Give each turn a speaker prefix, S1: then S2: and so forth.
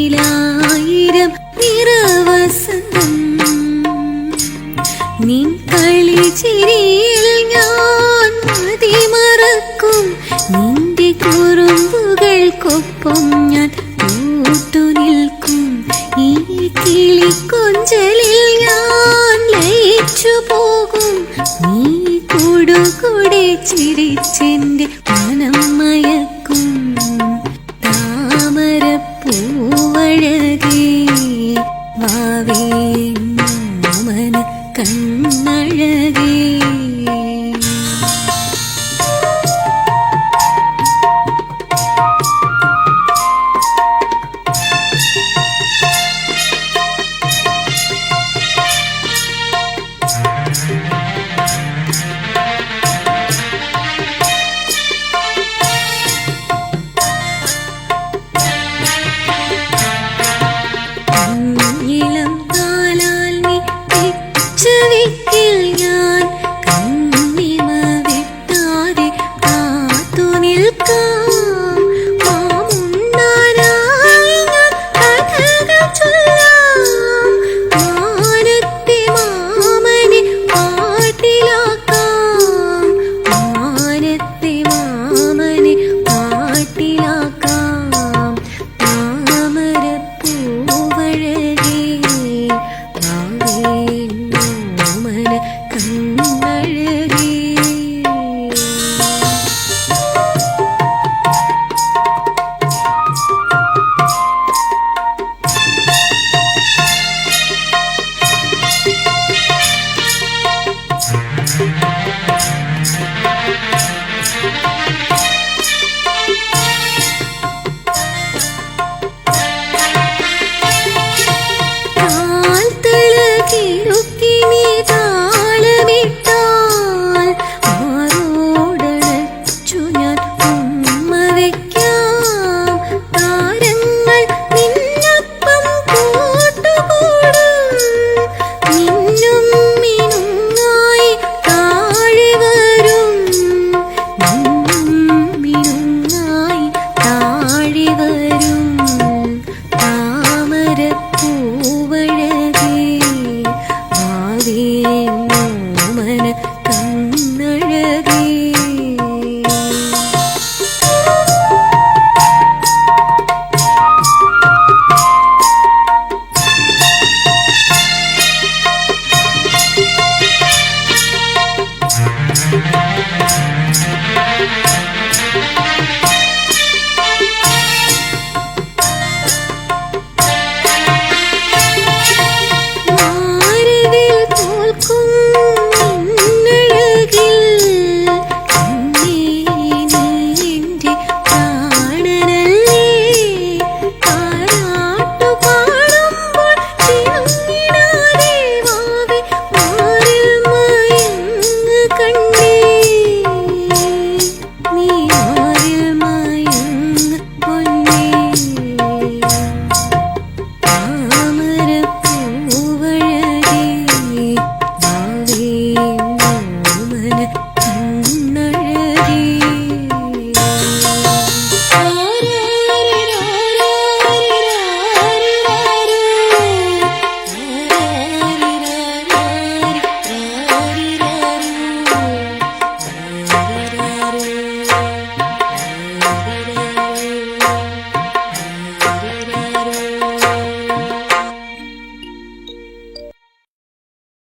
S1: എന്നിലായിരം നിറവസന്തം നിൻ കളിച്ചിരിയിൽ ഞാൻ മതിമറക്കും. നിന്റെ കുറുമ്പുകൾക്കൊപ്പം ഞാൻ കൂട്ടുനിൽക്കും ഈ കിളിക്കൊഞ്ചലിൽ ഞാൻ ലയിച്ചു പോകും നീ കൂടുകൂടെ ചിരിച്ചെന്റെ മോമന കണ്ണഴകേ.